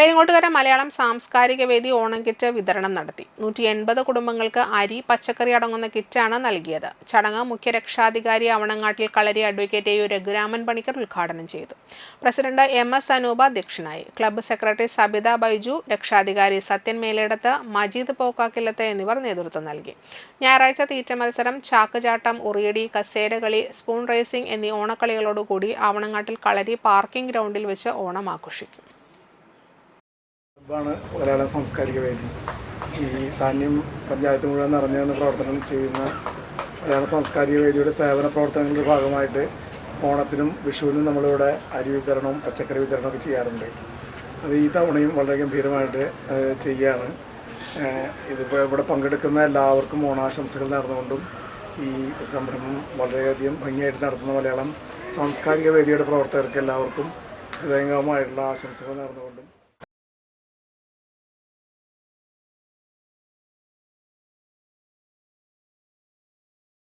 പെരിങ്ങോട്ടുകര മലയാളം സാംസ്കാരിക വേദി ഓണം കിറ്റ് വിതരണം നടത്തി. നൂറ്റി എൺപത് കുടുംബങ്ങൾക്ക് അരി പച്ചക്കറി അടങ്ങുന്ന കിറ്റാണ് നൽകിയത്. ചടങ്ങ് മുഖ്യ രക്ഷാധികാരി അവണങ്ങാട്ടിൽ കളരി അഡ്വക്കേറ്റ് യു രഘുരാമൻ പണിക്കർ ഉദ്ഘാടനം ചെയ്തു. പ്രസിഡന്റ് എം എസ് അനൂപ അധ്യക്ഷനായി. ക്ലബ്ബ് സെക്രട്ടറി സബിത ബൈജു രക്ഷാധികാരി സത്യൻ മേലേടത്ത് മജീദ് പോക്കാക്കില്ലത്ത് എന്നിവർ നേതൃത്വം നൽകി. ഞായറാഴ്ച തീറ്റ മത്സരം ചാക്കുചാട്ടം ഉറിയടി കസേരകളി സ്പൂൺ റേസിംഗ് എന്നീ ഓണക്കളികളോടുകൂടി ആവണങ്ങാട്ടിൽ കളരി പാർക്കിംഗ് ഗ്രൗണ്ടിൽ വെച്ച് ഓണം ആഘോഷിക്കും. ക്ലബ്ബാണ് മലയാളം സാംസ്കാരിക വേദി. ഈ ധാന്യം പഞ്ചായത്ത് മുഴുവൻ നിറഞ്ഞു വന്ന പ്രവർത്തനങ്ങൾ ചെയ്യുന്ന മലയാള സാംസ്കാരിക വേദിയുടെ സേവന പ്രവർത്തനങ്ങളുടെ ഭാഗമായിട്ട് ഓണത്തിനും വിഷുവിനും നമ്മളിവിടെ അരി വിതരണവും പച്ചക്കറി വിതരണവും ഒക്കെ ചെയ്യാറുണ്ട്. അത് ഈ തവണയും വളരെ ഗംഭീരമായിട്ട് ചെയ്യുകയാണ്. ഇതിപ്പോൾ ഇവിടെ പങ്കെടുക്കുന്ന എല്ലാവർക്കും ഓണാശംസകൾ നേർന്നുകൊണ്ടും ഈ സംരംഭം വളരെയധികം ഭംഗിയായിട്ട് നടത്തുന്ന മലയാളം സാംസ്കാരിക വേദിയുടെ പ്രവർത്തകർക്ക് എല്ലാവർക്കും ഹൃദയംഗമായിട്ടുള്ള ആശംസകൾ നേർന്നുകൊണ്ടും